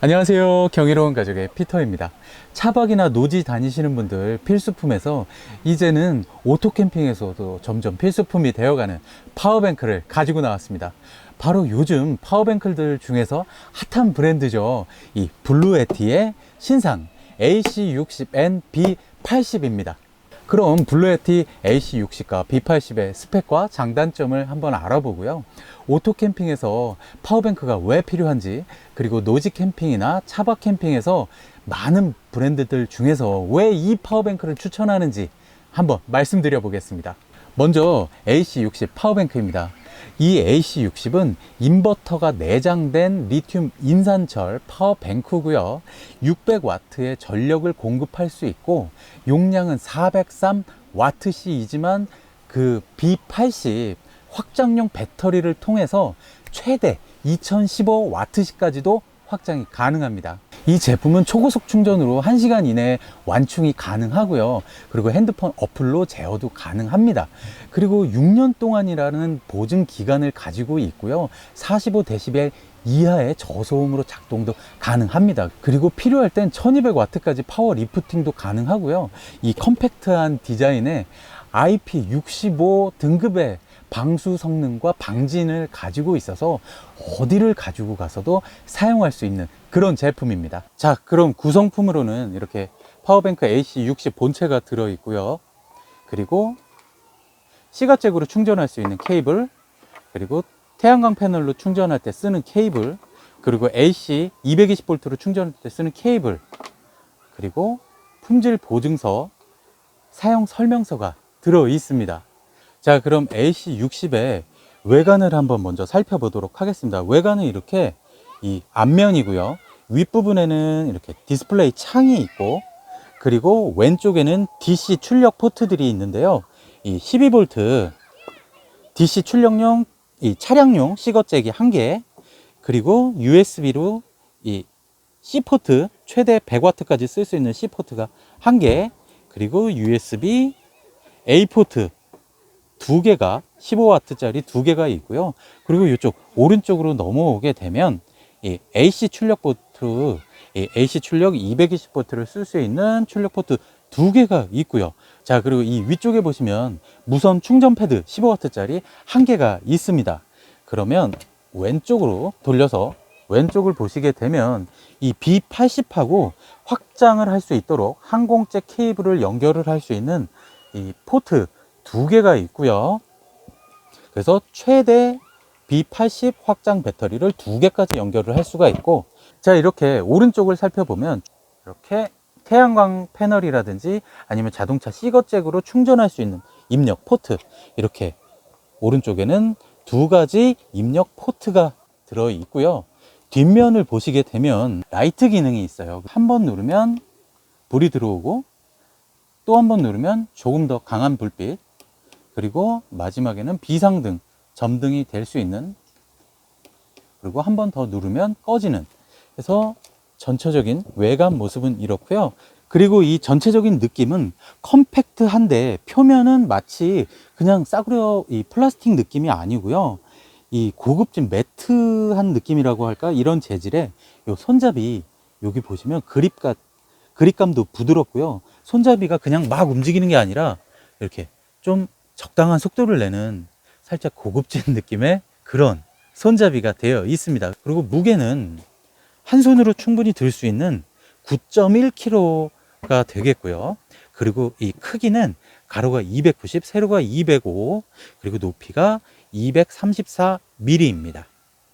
안녕하세요. 경이로운 가족의 피터입니다. 차박이나 노지 다니시는 분들 필수품에서 이제는 오토 캠핑에서도 점점 필수품이 되어가는 파워뱅크를 가지고 나왔습니다. 바로 요즘 파워뱅크들 중에서 핫한 브랜드죠. 이 블루에티의 신상 AC60N B80입니다. 그럼 블루에티 AC60과 B80의 스펙과 장단점을 한번 알아보고요. 오토 캠핑에서 파워뱅크가 왜 필요한지, 그리고 노지 캠핑이나 차박 캠핑에서 많은 브랜드들 중에서 왜 이 파워뱅크를 추천하는지 한번 말씀드려 보겠습니다. 먼저 AC60 파워뱅크입니다. 이 AC60은 인버터가 내장된 리튬 인산철 파워뱅크고요. 600W의 전력을 공급할 수 있고 용량은 403W이지만 그 B80 확장용 배터리를 통해서 최대 2015W까지도 확장이 가능합니다. 이 제품은 초고속 충전으로 1시간 이내에 완충이 가능하고요. 그리고 핸드폰 어플로 제어도 가능합니다. 그리고 6년 동안이라는 보증 기간을 가지고 있고요. 45dB 이하의 저소음으로 작동도 가능합니다. 그리고 필요할 땐 1200W까지 파워 리프팅도 가능하고요. 이 컴팩트한 디자인에 IP65 등급의 방수 성능과 방진을 가지고 있어서 어디를 가지고 가서도 사용할 수 있는 그런 제품입니다. 자, 그럼 구성품으로는 이렇게 파워뱅크 AC60 본체가 들어 있고요. 그리고 시가잭으로 충전할 수 있는 케이블, 그리고 태양광 패널로 충전할 때 쓰는 케이블, 그리고 AC 220V로 충전할 때 쓰는 케이블, 그리고 품질 보증서, 사용 설명서가 들어 있습니다. 자, 그럼 AC60의 외관을 한번 먼저 살펴보도록 하겠습니다. 외관은 이렇게 이 앞면이고요. 윗부분에는 이렇게 디스플레이 창이 있고, 그리고 왼쪽에는 DC 출력 포트들이 있는데요. 이 12V DC 출력용 이 차량용 시거잭이 한 개, 그리고 USB로 이 C 포트 최대 100W까지 쓸 수 있는 C 포트가 한 개, 그리고 USB A 포트 두 개가 15W짜리 두 개가 있고요. 그리고 이쪽 오른쪽으로 넘어오게 되면 이 AC 출력 포트, 이 AC 출력 220V를 쓸 수 있는 출력 포트 두 개가 있고요. 자, 그리고 이 위쪽에 보시면 무선 충전 패드 15W짜리 한 개가 있습니다. 그러면 왼쪽으로 돌려서 왼쪽을 보시게 되면 이 B80하고 확장을 할 수 있도록 항공잭 케이블을 연결을 할 수 있는 이 포트 두 개가 있고요. 그래서 최대 B80 확장 배터리를 두 개까지 연결을 할 수가 있고 자 이렇게 오른쪽을 살펴보면 이렇게 태양광 패널이라든지 아니면 자동차 시거잭으로 충전할 수 있는 입력 포트 이렇게 오른쪽에는 두 가지 입력 포트가 들어 있고요. 뒷면을 보시게 되면 라이트 기능이 있어요. 한 번 누르면 불이 들어오고 또 한 번 누르면 조금 더 강한 불빛 그리고 마지막에는 비상등, 점등이 될 수 있는 그리고 한 번 더 누르면 꺼지는 그래서 전체적인 외관 모습은 이렇고요. 그리고 이 전체적인 느낌은 컴팩트한데 표면은 마치 그냥 싸구려 이 플라스틱 느낌이 아니고요. 이 고급진 매트한 느낌이라고 할까 이런 재질의 요 손잡이 여기 보시면 그립감 그립감도 부드럽고요. 손잡이가 그냥 막 움직이는 게 아니라 이렇게 좀 적당한 속도를 내는 살짝 고급진 느낌의 그런 손잡이가 되어 있습니다. 그리고 무게는 한 손으로 충분히 들 수 있는 9.1kg가 되겠고요. 그리고 이 크기는 가로가 290, 세로가 205, 그리고 높이가 234mm입니다.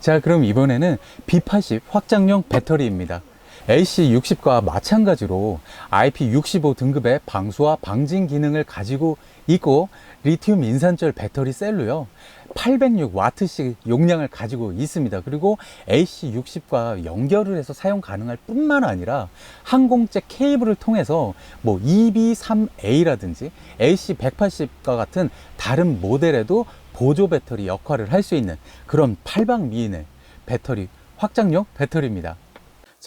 자, 그럼 이번에는 B80 확장용 배터리입니다. AC60과 마찬가지로 IP65 등급의 방수와 방진 기능을 가지고 있고 리튬 인산철 배터리 셀로요. 806W씩 용량을 가지고 있습니다. 그리고 AC60과 연결을 해서 사용 가능할 뿐만 아니라 항공잭 케이블을 통해서 뭐 EB3A라든지 AC180과 같은 다른 모델에도 보조 배터리 역할을 할 수 있는 그런 팔방미인의 배터리 확장용 배터리입니다.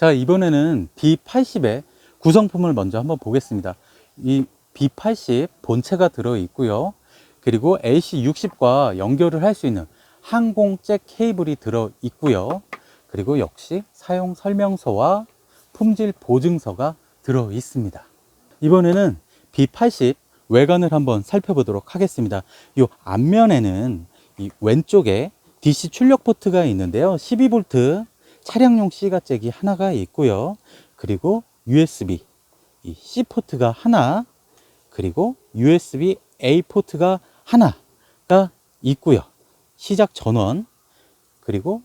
자, 이번에는 B80의 구성품을 먼저 한번 보겠습니다. 이 B80 본체가 들어 있고요. 그리고 AC60과 연결을 할 수 있는 항공잭 케이블이 들어 있고요. 그리고 역시 사용 설명서와 품질 보증서가 들어 있습니다. 이번에는 B80 외관을 한번 살펴보도록 하겠습니다. 이 앞면에는 이 왼쪽에 DC 출력 포트가 있는데요. 12V 차량용 C가 잭이 하나가 있고요. 그리고 USB 이 C 포트가 하나, 그리고 USB A 포트가 하나가 있고요. 시작 전원, 그리고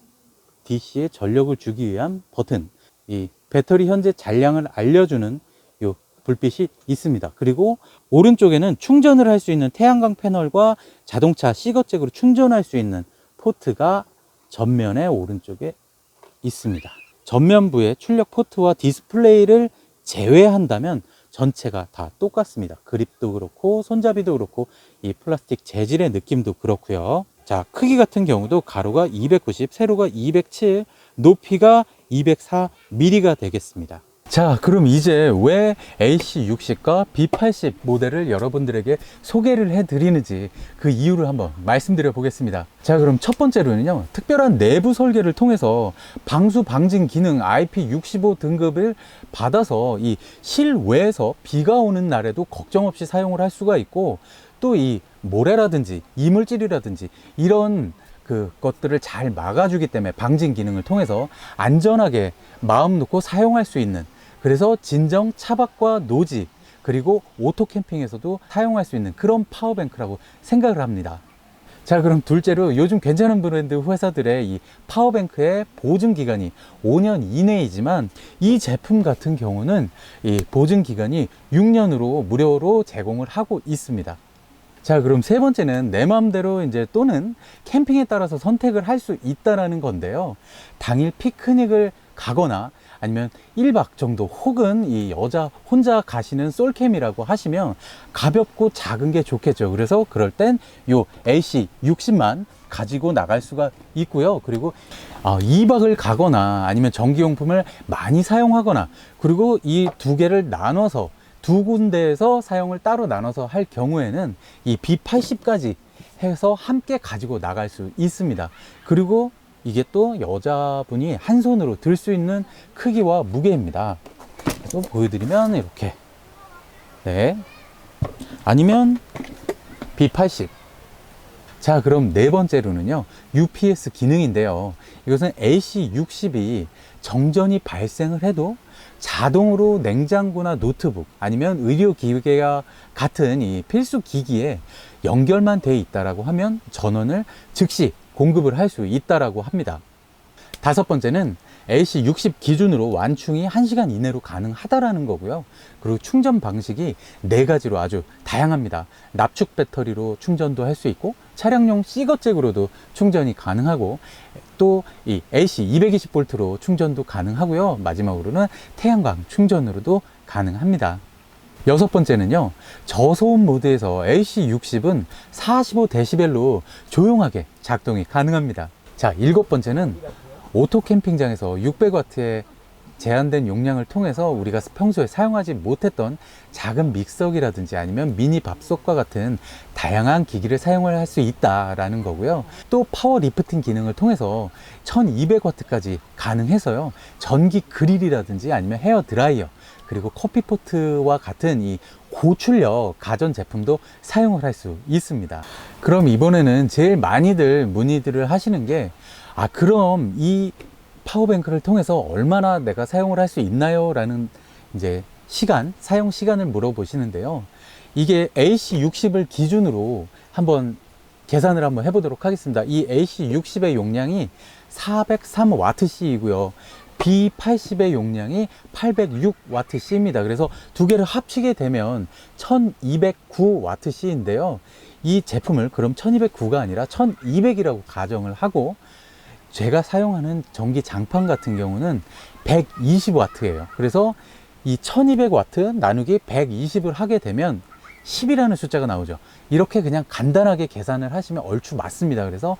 DC에 전력을 주기 위한 버튼, 이 배터리 현재 잔량을 알려주는 요 불빛이 있습니다. 그리고 오른쪽에는 충전을 할 수 있는 태양광 패널과 자동차 시거잭으로 충전할 수 있는 포트가 전면에 오른쪽에 있습니다. 전면부의 출력 포트와 디스플레이를 제외한다면 전체가 다 똑같습니다. 그립도 그렇고 손잡이도 그렇고 이 플라스틱 재질의 느낌도 그렇고요. 자, 크기 같은 경우도 가로가 290, 세로가 207, 높이가 204mm가 되겠습니다. 자, 그럼 이제 왜 AC60과 B80 모델을 여러분들에게 소개를 해 드리는지 그 이유를 한번 말씀드려 보겠습니다. 자, 그럼 첫 번째로는요, 특별한 내부 설계를 통해서 방수 방진 기능 IP65 등급을 받아서 이 실외에서 비가 오는 날에도 걱정 없이 사용을 할 수가 있고 또 이 모래라든지 이물질이라든지 이런 그 것들을 잘 막아주기 때문에 방진 기능을 통해서 안전하게 마음 놓고 사용할 수 있는 그래서 진정 차박과 노지 그리고 오토 캠핑에서도 사용할 수 있는 그런 파워뱅크라고 생각을 합니다. 자 그럼 둘째로 요즘 괜찮은 브랜드 회사들의 이 파워뱅크의 보증 기간이 5년 이내이지만 이 제품 같은 경우는 이 보증 기간이 6년으로 무료로 제공을 하고 있습니다. 자, 그럼 세 번째는 내 마음대로 이제 또는 캠핑에 따라서 선택을 할 수 있다라는 건데요. 당일 피크닉을 가거나 아니면 1박 정도 혹은 이 여자 혼자 가시는 솔캠이라고 하시면 가볍고 작은 게 좋겠죠. 그래서 그럴 땐 요 AC 60만 가지고 나갈 수가 있고요. 그리고 아, 2박을 가거나 아니면 전기용품을 많이 사용하거나 그리고 이 두 개를 나눠서 두 군데에서 사용을 따로 나눠서 할 경우에는 이 B80까지 해서 함께 가지고 나갈 수 있습니다. 그리고 이게 또 여자분이 한 손으로 들 수 있는 크기와 무게입니다. 또 보여드리면 이렇게. 네. 아니면 B80. 자, 그럼 네 번째로는요, UPS 기능인데요. 이것은 AC60이 정전이 발생을 해도 자동으로 냉장고나 노트북 아니면 의료기계와 같은 이 필수 기기에 연결만 돼 있다라고 하면 전원을 즉시 공급을 할 수 있다라고 합니다. 다섯 번째는 AC60 기준으로 완충이 1시간 이내로 가능하다라는 거고요. 그리고 충전 방식이 네 가지로 아주 다양합니다. 납축 배터리로 충전도 할 수 있고 차량용 C거잭으로도 충전이 가능하고 또 이 AC 220V로 충전도 가능하고요. 마지막으로는 태양광 충전으로도 가능합니다. 여섯 번째는요, 저소음 모드에서 AC60은 45dB로 조용하게 작동이 가능합니다. 자, 일곱 번째는 오토 캠핑장에서 600W의 제한된 용량을 통해서 우리가 평소에 사용하지 못했던 작은 믹서기라든지 아니면 미니 밥솥과 같은 다양한 기기를 사용을 할 수 있다라는 거고요. 또 파워 리프팅 기능을 통해서 1200W까지 가능해서요. 전기 그릴이라든지 아니면 헤어 드라이어 그리고 커피포트와 같은 이 고출력 가전 제품도 사용을 할 수 있습니다. 그럼 이번에는 제일 많이들 문의들을 하시는 게 아, 그럼 이 파워뱅크를 통해서 얼마나 내가 사용을 할 수 있나요? 라는 이제 시간, 사용 시간을 물어보시는데요. 이게 AC60을 기준으로 한번 계산을 한번 해보도록 하겠습니다. 이 AC60의 용량이 403Wc이고요. B80의 용량이 806Wc입니다. 그래서 두 개를 합치게 되면 1209Wc인데요. 이 제품을 그럼 1209가 아니라 1200이라고 가정을 하고 제가 사용하는 전기 장판 같은 경우는 120W예요. 그래서 이 1200W 나누기 120을 하게 되면 10이라는 숫자가 나오죠. 이렇게 그냥 간단하게 계산을 하시면 얼추 맞습니다. 그래서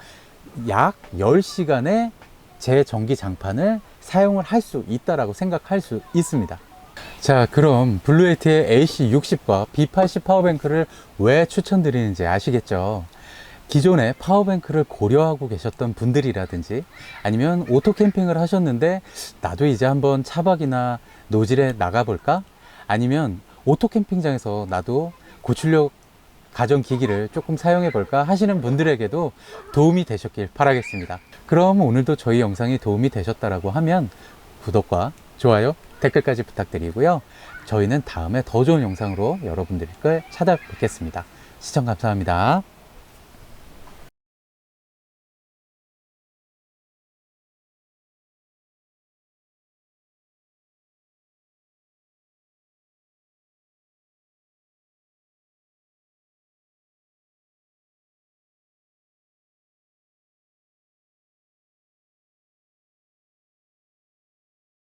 약 10시간의 제 전기 장판을 사용을 할 수 있다라고 생각할 수 있습니다. 자, 그럼 블루에이트의 AC60과 B80 파워뱅크를 왜 추천드리는지 아시겠죠? 기존에 파워뱅크를 고려하고 계셨던 분들이라든지 아니면 오토 캠핑을 하셨는데 나도 이제 한번 차박이나 노질에 나가볼까? 아니면 오토 캠핑장에서 나도 고출력 가전 기기를 조금 사용해 볼까 하시는 분들에게도 도움이 되셨길 바라겠습니다. 그럼 오늘도 저희 영상이 도움이 되셨다라고 하면 구독과 좋아요, 댓글까지 부탁드리고요. 저희는 다음에 더 좋은 영상으로 여러분들께 찾아뵙겠습니다. 시청 감사합니다.